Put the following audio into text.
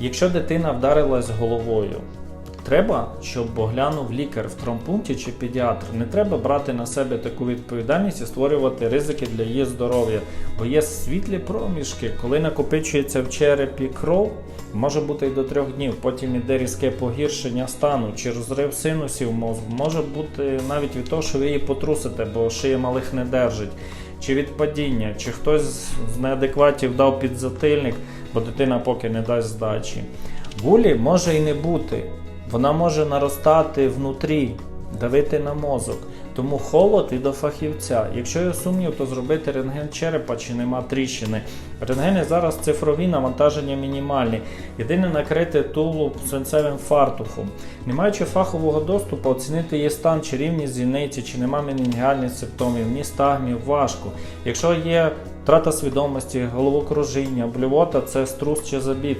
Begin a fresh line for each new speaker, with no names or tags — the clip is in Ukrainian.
Якщо дитина вдарилась головою, треба, щоб оглянув лікар в травмпункті чи педіатр. Не треба брати на себе таку відповідальність і створювати ризики для її здоров'я. Бо є світлі проміжки, коли накопичується в черепі кров, може бути і до трьох днів. Потім іде різке погіршення стану чи розрив синусів мозку. Може бути навіть від того, що ви її потрусите, бо шия малих не держить. Чи від падіння, чи хтось з неадекватів дав підзатильник, бо дитина поки не дасть здачі. Гулі може і не бути. Вона може наростати внутрі, давити на мозок. Тому холод і до фахівця. Якщо є сумнів, то зробити рентген черепа чи нема тріщини. Рентгени зараз цифрові, навантаження мінімальні. Єдине накрити тулуб свинцевим фартухом. Не маючи фахового доступу, оцінити її стан чи рівність зіниці, чи нема менінгіальних симптомів, ні стагмів, важко. Якщо є втрата свідомості, головокружіння, блювота це струс чи забій.